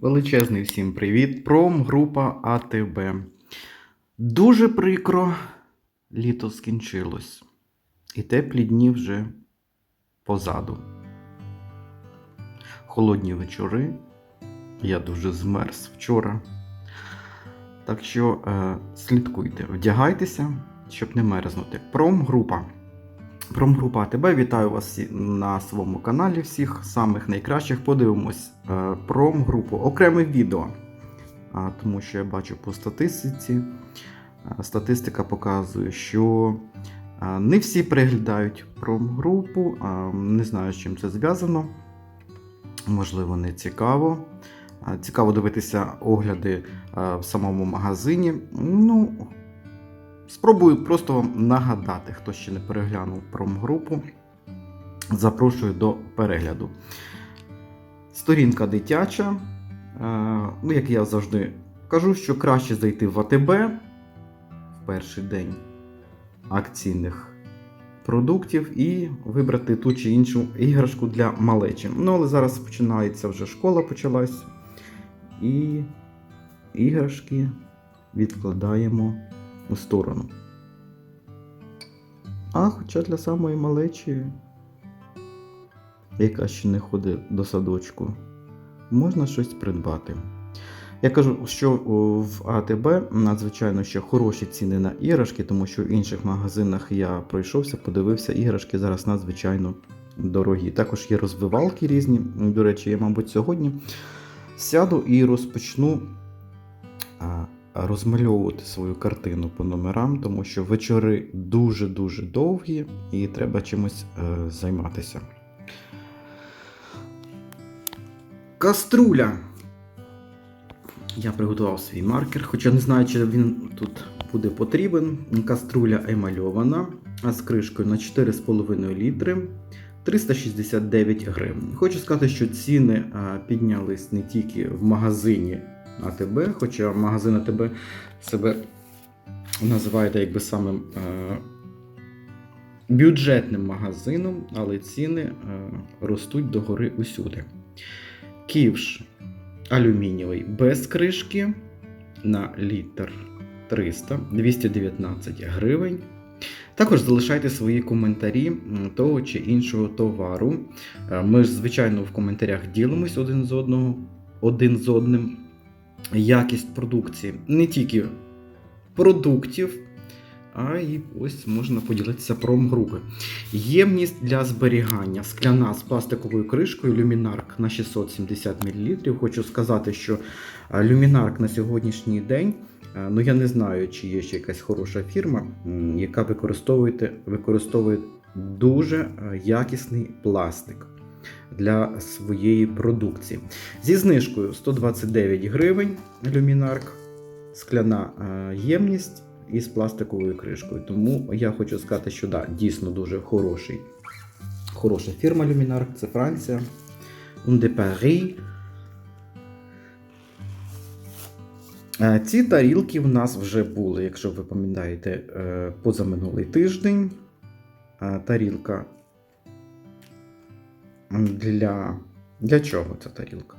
Величезний всім привіт. Промгрупа АТБ. Дуже прикро, літо скінчилось. І теплі дні вже позаду. Холодні вечори. Я дуже змерз вчора. Так що е, слідкуйте, вдягайтеся, щоб не мерзнути. Промгрупа. Промгрупа АТБ. Вітаю вас на своєму каналі. Всіх самих найкращих. Подивимось е, промгрупу окремих відео. Тому що я бачу по статистиці. е, Статистика показує, що е, не всі переглядають промгрупу. Не знаю, з чим це зв'язано. Можливо, не цікаво. Цікаво дивитися огляди в самому магазині. Ну, спробую просто вам нагадати, хто ще не переглянув промгрупу. Запрошую до перегляду. Сторінка дитяча. Е, Ну, як я завжди кажу, що краще зайти в АТБ в перший день акційних продуктів і вибрати ту чи іншу іграшку для малечі. Ну, але зараз починається вже школа почалась. І іграшки відкладаємо сторону. А хоча для самої малечі, яка ще не ходить до садочку, можна щось придбати. Я кажу, що в АТБ надзвичайно ще хороші ціни на іграшки, тому що в інших магазинах я пройшовся, подивився, іграшки зараз надзвичайно дорогі. Також є розвивалки різні. До речі, я, мабуть, сьогодні сяду і розпочну розмальовувати свою картину по номерам, тому що вечори дуже-дуже довгі і треба чимось е, займатися. Каструля. Я приготував свій маркер, хоча не знаю, чи він тут буде потрібен. Каструля емальована, а з кришкою на 4,5 літри. 369 гривень. Хочу сказати, що ціни піднялись не тільки в магазині АТБ, хоча магазин АТБ себе називає якби самим е, бюджетним магазином, але ціни е, ростуть догори усюди. Ківш алюмінієвий без кришки на літр 300 219 гривень. Також залишайте свої коментарі того чи іншого товару. Е, Ми ж, звичайно, в коментарях ділимось один з одного, один з одним. Якість продукції не тільки продуктів, а й ось можна поділитися промгрупи. Ємність для зберігання скляна з пластиковою кришкою люмінарк на 670 мл. Хочу сказати, що люмінарк на сьогоднішній день. Ну, я не знаю, чи є ще якась хороша фірма, яка використовує, дуже якісний пластик для своєї продукції. Зі знижкою 129 гривень люмінарк, скляна е, ємність із пластиковою кришкою. Тому я хочу сказати, що да, дійсно дуже хороший, хороша фірма люмінарк, це Франція. Paris. Е, Ці тарілки в нас вже були, якщо ви пам'ятаєте, е, позаминулий тиждень. Тарілка для. Для чого ця тарілка?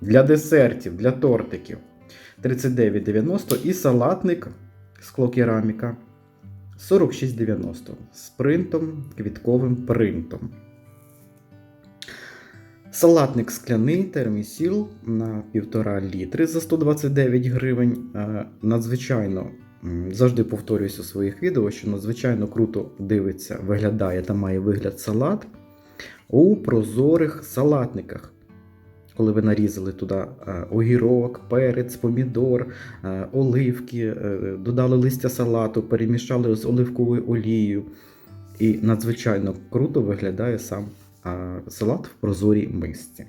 Для десертів, для тортиків. 39,90 і салатник склокераміка 46,90 з принтом, квітковим принтом. Салатник скляний термісіл на 1,5 літри за 129 гривень. Е, Надзвичайно завжди повторююсь у своїх відео, що надзвичайно круто дивиться, виглядає та має вигляд салат у прозорих салатниках. Коли ви нарізали туди е, огірок, перець, помідор, е, оливки, е, додали листя салату, перемішали з оливковою олією. І надзвичайно круто виглядає сам салат в прозорій мисці.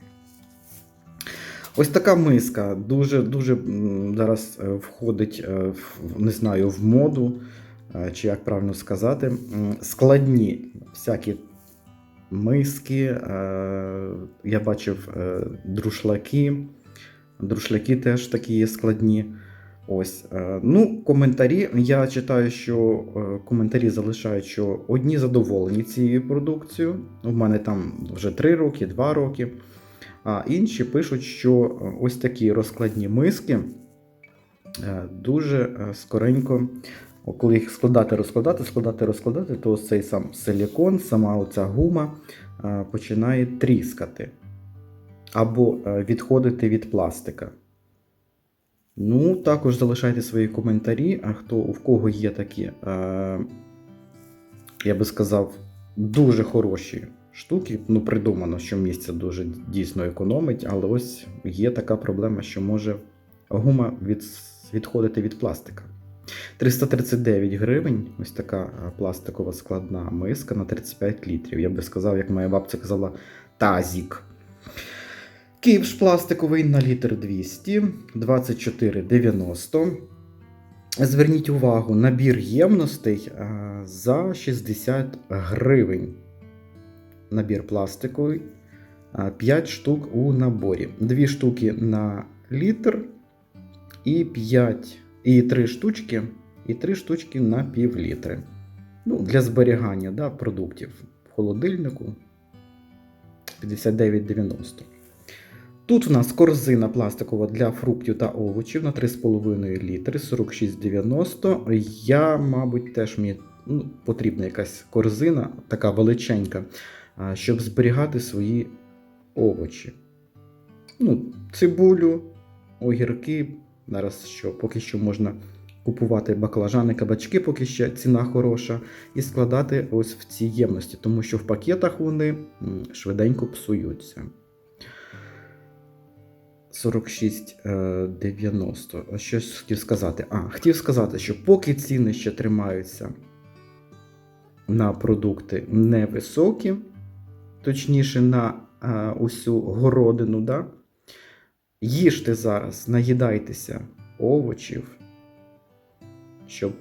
Ось така миска дуже дуже зараз входить, не знаю, в моду, чи як правильно сказати, складні всякі миски. е, Я бачив е, друшлаки. Друшляки теж такі є складні. Ось. е, Ну, коментарі. Я читаю, що коментарі залишають, що одні задоволені цією продукцією. У мене там вже 3 роки, 2 роки. А інші пишуть, що ось такі розкладні миски дуже скоренько, о, коли їх складати, розкладати, складати, розкладати, то ось цей сам силікон, сама оця гума е, починає тріскати або е, відходити від пластика. Ну, також залишайте свої коментарі, а хто у кого є такі, е, я би сказав, дуже хороші штуки. Ну, придумано, що місце дуже дійсно економить, але ось є така проблема, що може гума від, відходити від пластика. 339 гривень, ось така е, пластикова складна миска на 35 літрів. Я би сказав, як моя бабця казала, тазік. Кіпш пластиковий на літр 200, 24,90. Зверніть увагу, набір ємностей е, за 60 гривень. Набір пластиковий. 5 штук у наборі. 2 штуки на літр і 5, і 3 штучки, і 3 штучки на пів літри. Ну, для зберігання да, продуктів в холодильнику 59,90. Тут в нас корзина пластикова для фруктів та овочів на 3,5 літри 46,90. Я, мабуть, теж мені ну, потрібна якась корзина, така величенька, щоб зберігати свої овочі. Ну, цибулю, огірки. Зараз що, поки що можна купувати баклажани, кабачки, поки ще ціна хороша, і складати ось в ці ємності, тому що в пакетах вони швиденько псуються. 46,90. А Щось хотів сказати. А, хотів сказати, що поки ціни ще тримаються на продукти невисокі, точніше, на а, усю городину, да? Їжте зараз, наїдайтеся овочів, щоб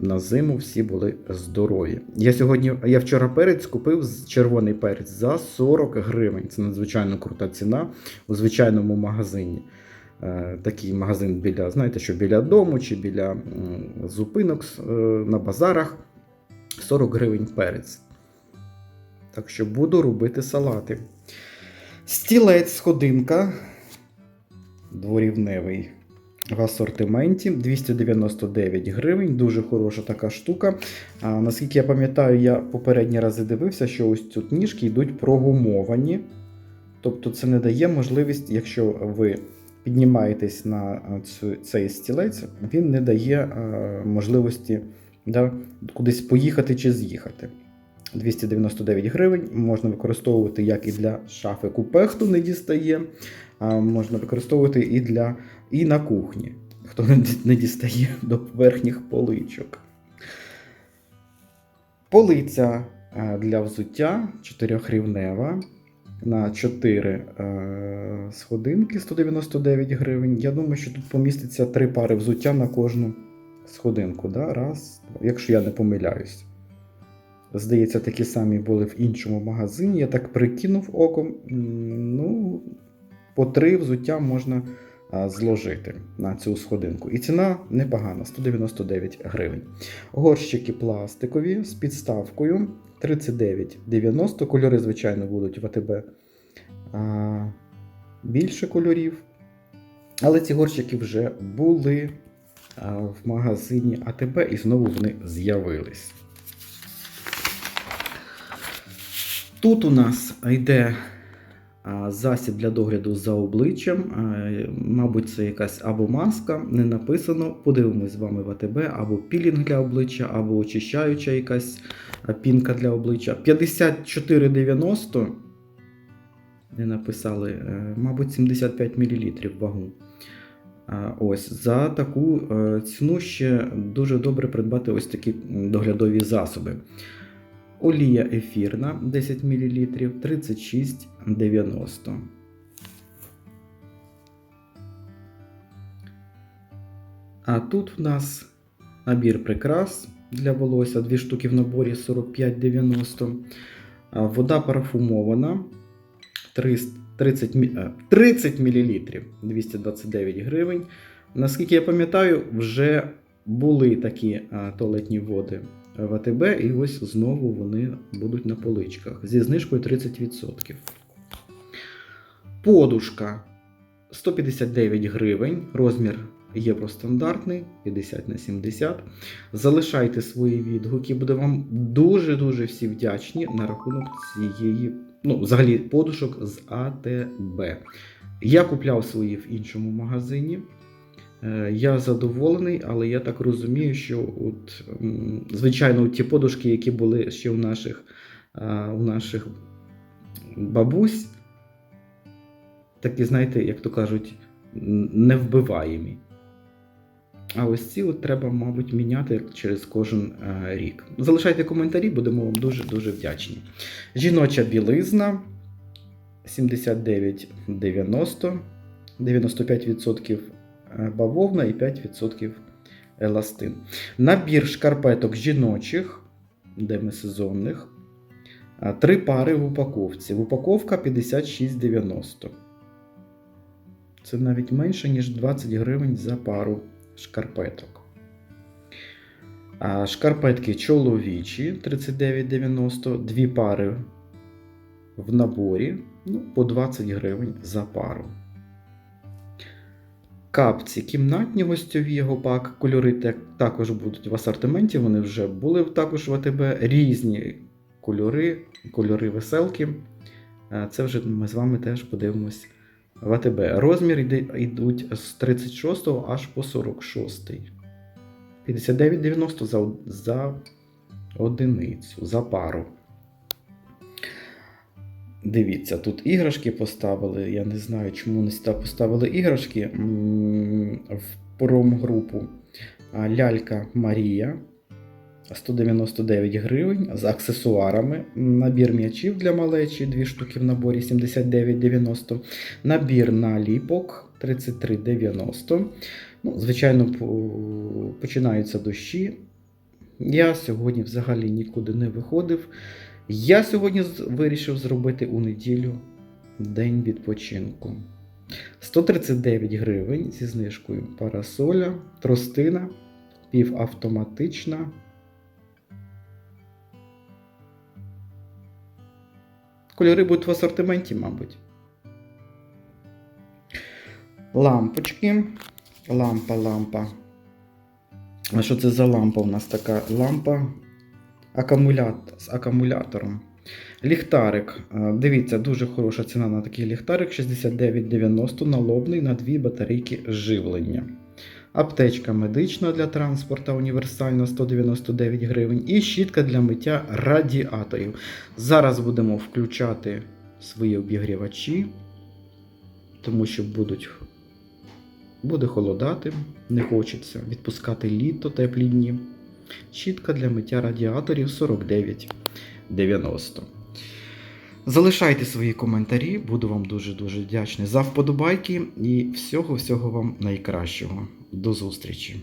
на зиму всі були здорові. Я сьогодні, я вчора перець купив червоний перець за 40 гривень. Це надзвичайно крута ціна у звичайному магазині. Е, Такий магазин біля, знаєте, що біля дому чи біля зупинок е, на базарах 40 гривень перець. Так що буду робити салати. Стілець сходинка дворівневий в асортименті 299 гривень. Дуже хороша така штука. А, наскільки я пам'ятаю, я попередні рази дивився, що ось тут ніжки йдуть прогумовані. Тобто це не дає можливість, якщо ви піднімаєтесь на цю, цей стілець, він не дає а, можливості да, кудись поїхати чи з'їхати. 299 гривень можна використовувати як і для шафи купе, хто не дістає, можна використовувати і для і на кухні, хто не дістає до верхніх поличок. Полиця е, для взуття чотирьохрівнева на 4 е, сходинки 199 гривень. Я думаю, що тут поміститься три пари взуття на кожну сходинку. Да? Раз, якщо я не помиляюсь. Здається, такі самі були в іншому магазині. Я так прикинув оком. Ну, по три взуття можна зложити на цю сходинку. І ціна непогана 199 гривень. Горщики пластикові з підставкою 39,90. Кольори, звичайно, будуть в АТБ більше кольорів. Але ці горщики вже були в магазині АТБ і знову вони з'явились. Тут у нас йде засіб для догляду за обличчям. Мабуть, це якась або маска, не написано. Подивимось з вами в АТБ, або пілінг для обличчя, або очищаюча якась пінка для обличчя. 54,90. Не написали, е, мабуть, 75 мл вагу. Ось за таку е, ціну ще дуже добре придбати ось такі доглядові засоби. Олія ефірна 10 мл 36,90. А тут в нас набір прикрас для волосся, дві штуки в наборі 45,90. А, Вода парфумована 30, мі- е, 30 мл 229 гривень. Наскільки я пам'ятаю, вже були такі туалетні води в АТБ, і ось знову вони будуть на поличках зі знижкою 30%. Подушка 159 гривень, розмір євростандартний 50 на 70. Залишайте свої відгуки, буду вам дуже-дуже всі вдячні на рахунок цієї, ну, взагалі, подушок з АТБ. Я купляв свої в іншому магазині. Е, Я задоволений, але я так розумію, що от, звичайно, ті подушки, які були ще у наших, у наших бабусь, такі, знаєте, як то кажуть, невбиваємі. А ось ці от треба, мабуть, міняти через кожен е, рік. Залишайте коментарі, будемо вам дуже-дуже вдячні. Жіноча білизна 79,90, 95% е, бавовна і 5% еластин. Набір шкарпеток жіночих, демисезонних. а, Три пари в упаковці. В упаковка 56,90. Це навіть менше, ніж 20 гривень за пару шкарпеток. А шкарпетки чоловічі 39,90, дві пари в наборі ну, по 20 гривень за пару. Капці кімнатні гостьові гопак, кольори також будуть в асортименті, вони вже були також в АТБ. Різні кольори, кольори веселки. Е, Це вже ми з вами теж подивимось в АТБ. Розмір йдуть з 36 аж по 46. 59,90 за, за одиницю, за пару. Дивіться, тут іграшки поставили. Я не знаю, чому не сюди поставили іграшки в промгрупу. Лялька Марія 199 гривень з аксесуарами. Набір м'ячів для малечі, дві штуки в наборі 79,90. Набір наліпок 33,90. Ну, звичайно, починаються дощі. Я сьогодні взагалі нікуди не виходив. Я сьогодні вирішив зробити у неділю день відпочинку. 139 гривень зі знижкою парасоля, тростина, півавтоматична. Кольори будуть в асортименті, мабуть. Лампочки. Лампа, лампа. А що це за лампа? У нас така лампа акумулятор, з акумулятором. Ліхтарик. Дивіться, дуже хороша ціна на такий ліхтарик 69,90 налобний на дві батарейки живлення. Аптечка медична для транспорту універсальна 199 гривень. І щітка для миття радіаторів. Зараз будемо включати свої обігрівачі, тому що будуть, буде холодати, не хочеться відпускати літо теплі дні. Щітка для миття радіаторів 49,90. Залишайте свої коментарі, буду вам дуже-дуже вдячний за вподобайки і всього-всього вам найкращого. До зустрічі!